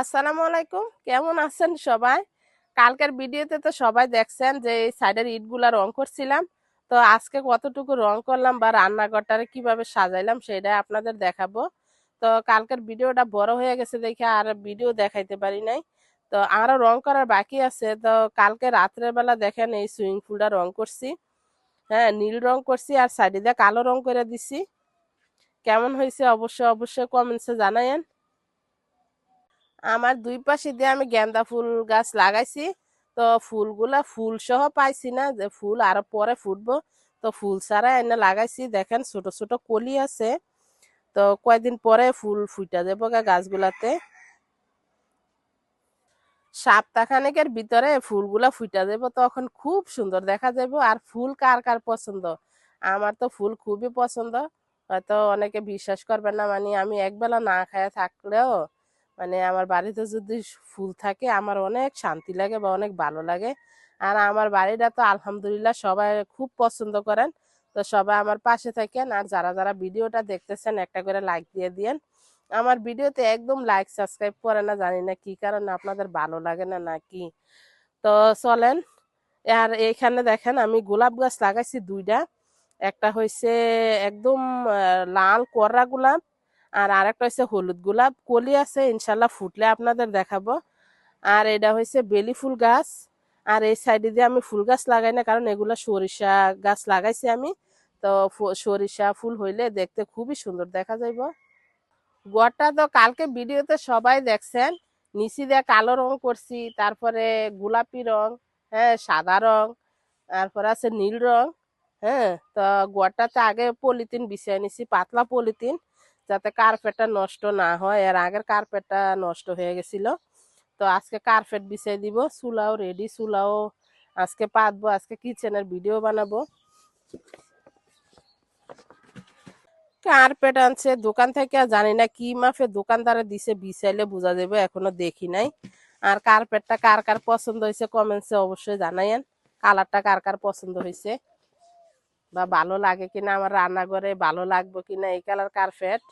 আসসালামু আলাইকুম। কেমন আছেন সবাই? কালকের ভিডিওতে তো সবাই দেখছেন যে এই সাইডের ইটগুলা রং করছিলাম। তো আজকে কতটুকু রং করলাম বা রান্নাঘরটারে কীভাবে সাজাইলাম সেটা আপনাদের দেখাবো। তো কালকের ভিডিওটা বড় হয়ে গেছে দেখে আর ভিডিও দেখাইতে পারি নাই। তো আরও রং করার বাকি আছে। তো কালকে রাত্রের বেলা দেখেন এই সুইমিং পুলটা রং করছি। হ্যাঁ নীল রং করছি আর সাইডে দিয়ে কালো রং করে দিছি। কেমন হয়েছে? অবশ্যই অবশ্যই কমেন্টসে জানায়েন। আমার দুই পাশে দিয়ে আমি গেন্দা ফুল গাছ লাগাইছি। তো ফুলগুলা ফুল সহ পাইছি না, যে ফুল আরও পরে ফুটবো। তো ফুল ছাড়া এনে লাগাইছি, দেখেন ছোট ছোট কলি আছে। তো কয়েকদিন পরে ফুল ফুইটা দেবো গাছগুলাতে। সপ্তাহখানেকের ভিতরে ফুলগুলা ফুইটা দেবো তখন খুব সুন্দর দেখা যাবে। আর ফুল কার কার পছন্দ? আমার তো ফুল খুবই পছন্দ। হয়তো অনেকে বিশ্বাস করবে না মানে আমি একবেলা না খায় থাকলেও মানে আমার বাড়িতে যদি ফুল থাকে আমার অনেক শান্তি লাগে বা অনেক ভালো লাগে। আর আমার বাড়িটা তো আলহামদুলিল্লাহ সবাই খুব পছন্দ করেন। তো সবাই আমার পাশে থাকেন আর যারা যারা ভিডিওটা দেখতেছেন একটা করে লাইক দিয়ে দিয়েন। আমার ভিডিওতে একদম লাইক সাবস্ক্রাইব করে না, জানি না কি কারণে আপনাদের ভালো লাগে না নাকি তো চলেন, আর এইখানে দেখেন আমি গোলাপ গাছ লাগাইছি দুইটা। একটা হয়েছে একদম লাল কররা গোলাপ আর আরেকটা হচ্ছে হলুদ গোলাপ। কলি আছে, ইনশাল্লাহ ফুটলে আপনাদের দেখাবো। আর এটা হয়েছে বেলি ফুল গাছ। আর এই সাইডে দিয়ে আমি ফুল গাছ লাগাই না, কারণ এগুলা সরিষা গাছ লাগাইছি আমি। তো সরিষা ফুল হইলে দেখতে খুবই সুন্দর দেখা যাইব। গোয়াটা তো কালকে ভিডিওতে সবাই দেখছেন। নিচি দিয়ে কালো রং করছি, তারপরে গোলাপি রং হ্যাঁ সাদা রং, তারপরে আছে নীল রং হ্যাঁ তো গোয়াটাতে আগে পলিথিন বিছিয়ে নিছি, পাতলা পলিথিন। যাতে কার্পেটটা নষ্ট না হয়। এর আগের কার্পেটটা নষ্ট হয়ে গেছিল। তো আজকে কার্পেট বিছিয়ে দিব, চুলাও রেডি চুলাও আজকে পাতবো, আজকে কিচেনের ভিডিও বানাবো। কার্পেট আনছে, দোকান থেকে জানি না কি মাফে দোকানদারে দিছে, বিছাইলে বোঝা যাবে, এখনও দেখি নাই। আর কার্পেটটা কার কার পছন্দ হয়েছে কমেন্টসে অবশ্যই জানাইয়েন। কালারটা কার কার পছন্দ হয়েছে? বা ভালো লাগে কিনা, আমার রান্নাঘরে ভালো লাগবে কিনা, এই কালার কার্পেট।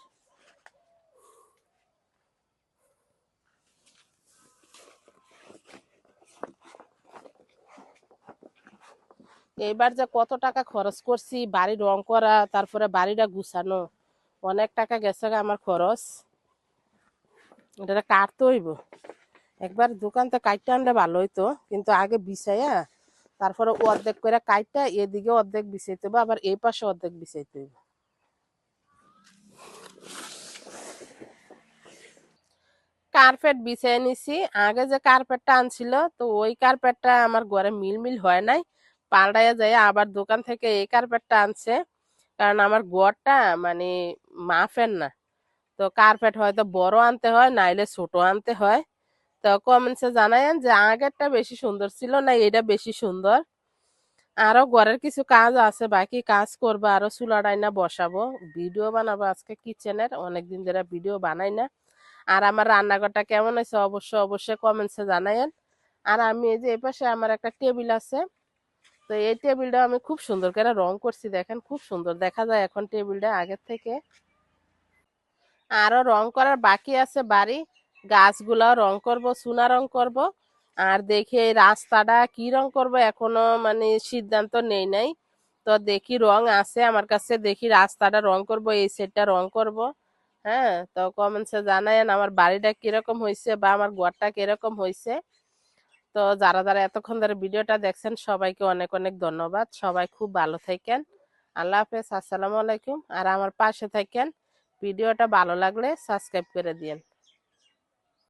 এইবার যে কত টাকা খরচ করছি, বাড়ি রং করা, তারপরে বাড়িটা গুছানো, অনেক টাকা গেছে আমার খরচ। এটা কাটতে হইব। একবার দোকান তো কাটতে আনলে ভালো হইতো, কিন্তু আগে বিছাইয়া তারপরে অর্ধেক করে কাইটটা এদিকে অর্ধেক বিছাইতে হবে আবার এই পাশে অর্ধেক বিছাইতে হবে কার্পেট বিছাই নিছি। আগে যে কার্পেটটা আনছিল, তো ওই কার্পেটটা আমার ঘরে মিল মিল হয় নাই। পাল্টাইয়া যায় আবার দোকান থেকে এই কার্পেটটা আনছে। কারণ আমার ঘরটা মানে মাফের না। তো কার্পেট হয়তো বড় আনতে হয়, নাইলে ছোট আনতে হয়। তো কমেন্টসে জানায়েন যে, আগেরটা বেশি সুন্দর ছিল না এটা বেশি সুন্দর। আরও ঘরের কিছু কাজ আছে, বাকি কাজ করব, আরও চুলা ডাইনা বসাবো। ভিডিও বানাবো আজকে কিচেনের, অনেকদিন ধরে ভিডিও বানাই না। আর আমার রান্নাঘরটা কেমন হয়েছে অবশ্যই অবশ্যই কমেন্টসে জানায়েন আর আমি এই যে এই পাশে আমার একটা টেবিল আছে, তো এই টেবিলটা আমি খুব সুন্দর করে রং করছি, দেখেন খুব সুন্দর। দেখা যায় এখন টেবিলটা আগের থেকে। আরও রং করার বাকি আছে বাড়ি। গাছগুলা রং করব চুনা রং করব। আর দেখি এই রাস্তাটা কি রং করব এখনও মানে সিদ্ধান্ত নেই নাই। তো দেখি রং আছে আমার কাছে, দেখি রাস্তাটা রং করব, এই সেটটা রং করব। হ্যাঁ তো কমেন্টসে জানায়েন আমার বাড়িটা কীরকম হয়েছে বা আমার ঘরটা কীরকম হয়েছে তো যারা যারা এতক্ষণ ধরে ভিডিওটা দেখছেন, সবাইকে অনেক অনেক ধন্যবাদ। সবাই খুব ভালো থাকেন। আল্লাহ হাফেজ, আসসালামু আলাইকুম। আর আমার পাশে থাকেন, ভিডিওটা ভালো লাগলে সাবস্ক্রাইব করে দিন